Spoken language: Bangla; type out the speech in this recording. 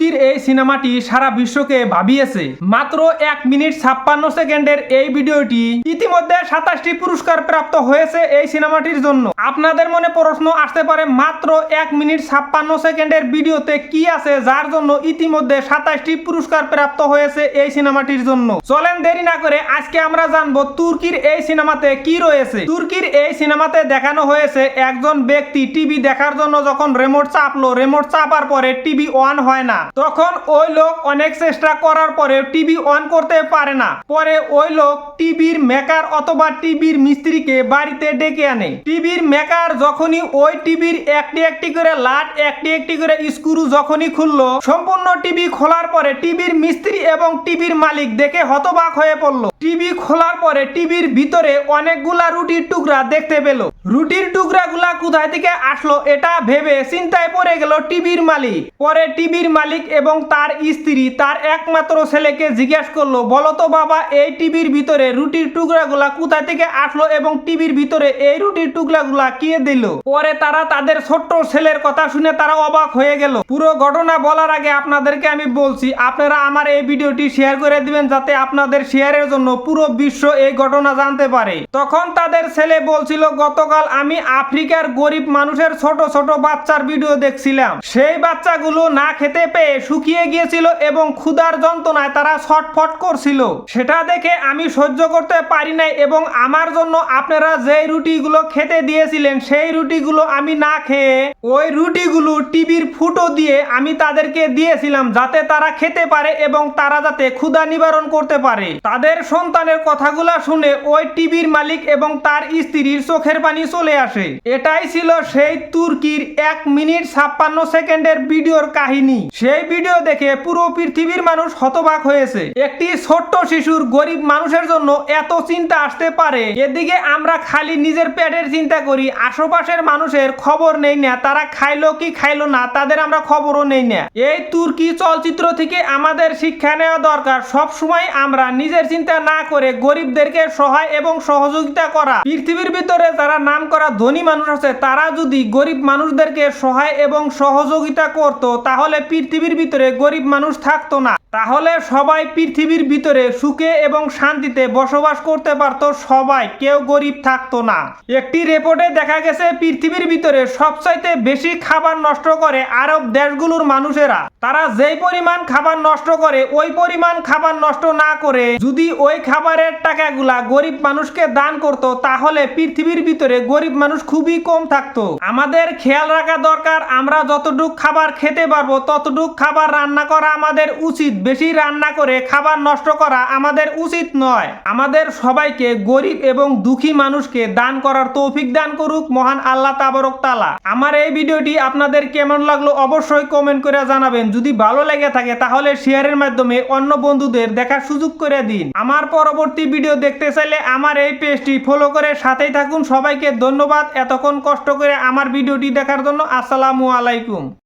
তুর্কির এই সিনেমাটি সারা বিশ্বকে ভাবিয়েছে। মাত্র এক মিনিট ছাপ্পান্ন সেকেন্ডের এই ভিডিওটি ইতিমধ্যে সাতাশটি পুরস্কার প্রাপ্ত হয়েছে এই সিনেমাটির জন্য। আপনাদের মনে প্রশ্ন আসতে পারে, মাত্র এক মিনিট ছাপ্পান্ন সেকেন্ডের ভিডিওতে কি আছে যার জন্য ইতিমধ্যে সাতাশটি পুরস্কার প্রাপ্ত হয়েছে এই সিনেমাটির জন্য? চলেন দেরি না করে আজকে আমরা জানব তুর্কির এই সিনেমাতে কি রয়েছে। তুর্কির এই সিনেমাতে দেখানো হয়েছে একজন ব্যক্তি টিভি দেখার জন্য যখন রেমোট চাপলো, রেমোট চাপার পরে টিভি অন হয় না। তখন ওই লোক অনেক চেষ্টা করার পরে টিভি অন করতে পারে না। পরে ওই লোক টিভির মেকার অথবা টিভির মিস্ত্রিকে বাড়িতে ডেকে আনে। টিভির মেকার যখনই ওই টিভির একটি একটি করে লাট, একটি একটি করে স্ক্রু যখনই খুললো, সম্পূর্ণ টিভি খোলার পরে টিভির মিস্ত্রি এবং টিভির মালিক দেখে হতবাক হয়ে পড়ল। টিভি খোলার পরে টিভির ভিতরে অনেকগুলা রুটির টুকরা দেখতে পেল। রুটির টুকরাগুলা কোথায় থেকে আসলো এটা ভেবে চিন্তায় পড়ে গেল টিভির মালিক। পরে টিভির মালিক এবং তার স্ত্রী, তার একমাত্র ছেলেকে জিজ্ঞেস করল, বলো তো বাবা, এই টিভির ভিতরে রুটির টুকরাগুলা কোথায় থেকে আসলো এবং টিভির ভিতরে এই রুটির টুকরাগুলা কে দিল? পরে তারা তাদের ছোট্ট ছেলের কথা শুনে তারা অবাক হয়ে গেল। পুরো ঘটনা বলার আগে আপনাদেরকে আমি বলছি, আপনারা আমার এই ভিডিওটি শেয়ার করে দিবেন যাতে আপনাদের শেয়ারের জন্য পুরো বিশ্ব এই ঘটনা জানতে পারে। তখন তাদের ছেলে বলছিল গতকাল আমি আফ্রিকার গরিব মানুষের ছোট ছোট বাচ্চার ভিডিও দেখছিলাম। সেই বাচ্চাগুলো না খেতে পেয়ে শুকিয়ে গিয়েছিল এবং ক্ষুধার যন্ত্রণায় তারা ছটফট করছিল। সেটা দেখে আমি সহ্য করতে পারি নাই এবং আমার জন্য আপনারা যেই রুটিগুলো খেতে দিয়েছিলেন, সেই রুটিগুলো আমি না খেয়ে ওই রুটিগুলো টিভির ফুটো দিয়ে আমি তাদেরকে দিয়েছিলাম যাতে তারা খেতে পারে এবং তারা যাতে ক্ষুধা নিবারণ করতে পারে। তাদের সন্তানের কথাগুলা শুনে ওই টিভির মালিক এবং তার স্ত্রীর চোখের পানি চলে আসে। এটাই ছিল সেই তুর্কির এক মিনিট ছাপ্পান্ন সেকেন্ডের ভিডিওর কাহিনী। সেই ভিডিও দেখে পুরো পৃথিবীর মানুষ হতবাক হয়েছে। একটি ছোট্ট শিশুর গরিব মানুষের জন্য এত চিন্তা আসতে পারে। এদিকে আমরা খালি নিজের পেটের চিন্তা করি, আশেপাশের মানুষের খবর নেই না, তারা খাইলো কি খাইলো না, তাদের আমরা খবরও নেই না। এই তুর্কি চলচ্চিত্র থেকে আমাদের শিক্ষা নেওয়া দরকার। সব সময় আমরা নিজের চিন্তা না করে গরিবদেরকে সহায় এবং সহযোগিতা করা। পৃথিবীর ভিতরে যারা নাম করা ধনী মানুষ আছে, তারা যদি গরিব মানুষদেরকে সহায় এবং সহযোগিতা করত, তাহলে পৃথিবীর ভিতরে গরিব মানুষ থাকতো না। তাহলে সবাই পৃথিবীর ভিতরে সুখে এবং শান্তিতে বসবাস করতে পারতো, সবাই, কেউ গরিব থাকতো না। একটি রিপোর্টে দেখা গেছে, পৃথিবীর ভিতরে সবচাইতে বেশি খাবার নষ্ট করে আরব দেশগুলোর মানুষেরা। তারা যেই পরিমাণ খাবার নষ্ট করে, ওই পরিমাণ খাবার নষ্ট না করে যদি ওই খাবারের টাকাগুলা গরিব মানুষকে দান করত, তাহলে পৃথিবীর ভিতরে গরিব মানুষ খুবই কম থাকতো। আমাদের খেয়াল রাখা দরকার, আমরা যতটুক খাবার খেতে পারব, ততটুক খাবার রান্না করা আমাদের উচিত। বেশি রান্না করে খাবার নষ্ট করা আমাদের উচিত নয়। আমাদের সবাইকে গরিব এবং দুঃখী মানুষকে দান করার তৌফিক দান করুক মহান আল্লাহ তাবরক তালা আমার এই ভিডিওটি আপনাদের কেমন লাগল অবশ্যই কমেন্ট করে জানাবেন। যদি ভালো লেগে থাকে তাহলে শেয়ারের মাধ্যমে অন্য বন্ধুদের দেখার সুযোগ করে দিন। আমার পরবর্তী ভিডিও দেখতে চাইলে আমার এই পেজটি ফলো করে সাথেই থাকুন। সবাইকে ধন্যবাদ। এতক্ষণ কষ্ট করে আমার ভিডিওটি দেখার জন্য আসসালামু আলাইকুম।